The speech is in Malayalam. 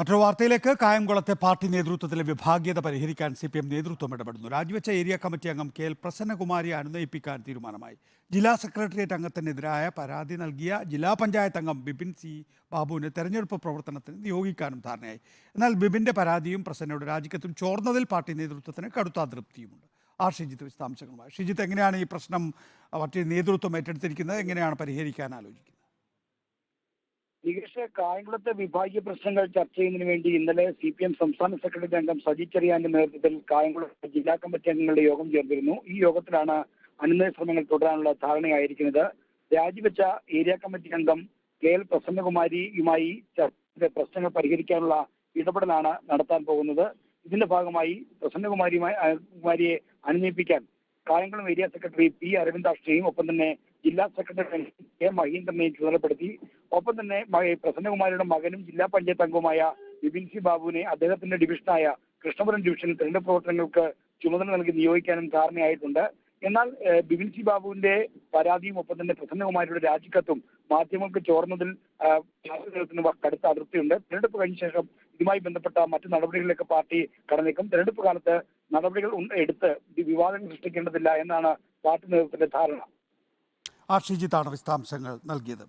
മറ്റൊരു വാർത്തയിലേക്ക് കായംകുളത്തെ പാർട്ടി നേതൃത്വത്തിലെ വിഭാഗീയത പരിഹരിക്കാൻ സി പി എം നേതൃത്വം ഇടപെടുന്നു. രാജിവെച്ച ഏരിയ കമ്മിറ്റി അംഗം കെ എൽ പ്രസന്നകുമാരിയെ അനുനയിപ്പിക്കാൻ തീരുമാനമായി. ജില്ലാ സെക്രട്ടേറിയറ്റ് അംഗത്തിനെതിരായ പരാതി നൽകിയ ജില്ലാ പഞ്ചായത്ത് അംഗം ബിപിൻ സി ബാബുവിനെ തെരഞ്ഞെടുപ്പ് പ്രവർത്തനത്തിന് നിയോഗിക്കാനും ധാരണയായി. എന്നാൽ ബിപിന്റെ പരാതിയും പ്രസന്നയുടെ രാജിക്കത്തും ചോർന്നതിൽ പാർട്ടി നേതൃത്വത്തിന് കടുത്ത അതൃപ്തിയുമുണ്ട്. ആർ ഷിജിത്ത് വിശദാംശങ്ങളുമായി. ഷിജിത്ത് എങ്ങനെയാണ് ഈ പ്രശ്നം പാർട്ടി നേതൃത്വം ഏറ്റെടുത്തിരിക്കുന്നത്? എങ്ങനെയാണ് പരിഹരിക്കാൻ ആലോചിക്കുന്നത്? നികേഷ് കായംകുളത്തെ വിഭാഗീയ പ്രശ്നങ്ങൾ ചർച്ച ചെയ്യുന്നതിന് വേണ്ടി ഇന്നലെ സി പി എം സംസ്ഥാന സെക്രട്ടറി അംഗം സജി ചെറിയാന്റെ നേതൃത്വത്തിൽ കായംകുളം ജില്ലാ കമ്മിറ്റി അംഗങ്ങളുടെ യോഗം ചേർന്നിരുന്നു. ഈ യോഗത്തിലാണ് അനുനയ ശ്രമങ്ങൾ തുടരാനുള്ള ധാരണയായിരിക്കുന്നത്. രാജിവെച്ച ഏരിയ കമ്മിറ്റി അംഗം കെ എൽ പ്രസന്നകുമാരിയുമായി പ്രശ്നങ്ങൾ പരിഹരിക്കാനുള്ള ഇടപെടലാണ് നടത്താൻ പോകുന്നത്. ഇതിന്റെ ഭാഗമായി പ്രസന്നകുമാരിയുമായി കുമാരിയെ അനുനയിപ്പിക്കാൻ കായംകുളം ഏരിയ സെക്രട്ടറി പി അരവിന്ദാക്ഷനെയും ഒപ്പം തന്നെ ജില്ലാ സെക്രട്ടറി കെ മഹീന്ദ്രനെയും ചുമതലപ്പെടുത്തി. തന്നെ പ്രസന്നകുമാരിയുടെ മകനും ജില്ലാ പഞ്ചായത്ത് അംഗവുമായ വിപിൻ സി ബാബുവിനെ അദ്ദേഹത്തിന്റെ ഡിവിഷനായ കൃഷ്ണപുരം ഡിവിഷനിൽ തെരഞ്ഞെടുപ്പ് പ്രവർത്തനങ്ങൾക്ക് ചുമതല നൽകി നിയോഗിക്കാനും ധാരണയായിട്ടുണ്ട്. എന്നാൽ ബിപിൻ സി ബാബുവിന്റെ പരാതിയും ഒപ്പം തന്നെ പ്രസന്നകുമാരിയുടെ രാജിക്കത്തും മാധ്യമങ്ങൾക്ക് ചോർന്നതിൽ കടുത്ത അതൃപ്തിയുണ്ട്. തെരഞ്ഞെടുപ്പ് കഴിഞ്ഞ ശേഷം ഇതുമായി ബന്ധപ്പെട്ട മറ്റ് നടപടികളിലേക്ക് പാർട്ടി കടന്നേക്കും. തെരഞ്ഞെടുപ്പ് കാലത്ത് നടപടികൾ എടുത്ത് വിവാദങ്ങൾ സൃഷ്ടിക്കേണ്ടതില്ല എന്നാണ് പാർട്ടി നേതൃത്വത്തിന്റെ ധാരണ. ആർ. ഷിജിത്താണ് വിശദാംശങ്ങൾ നൽകിയത്.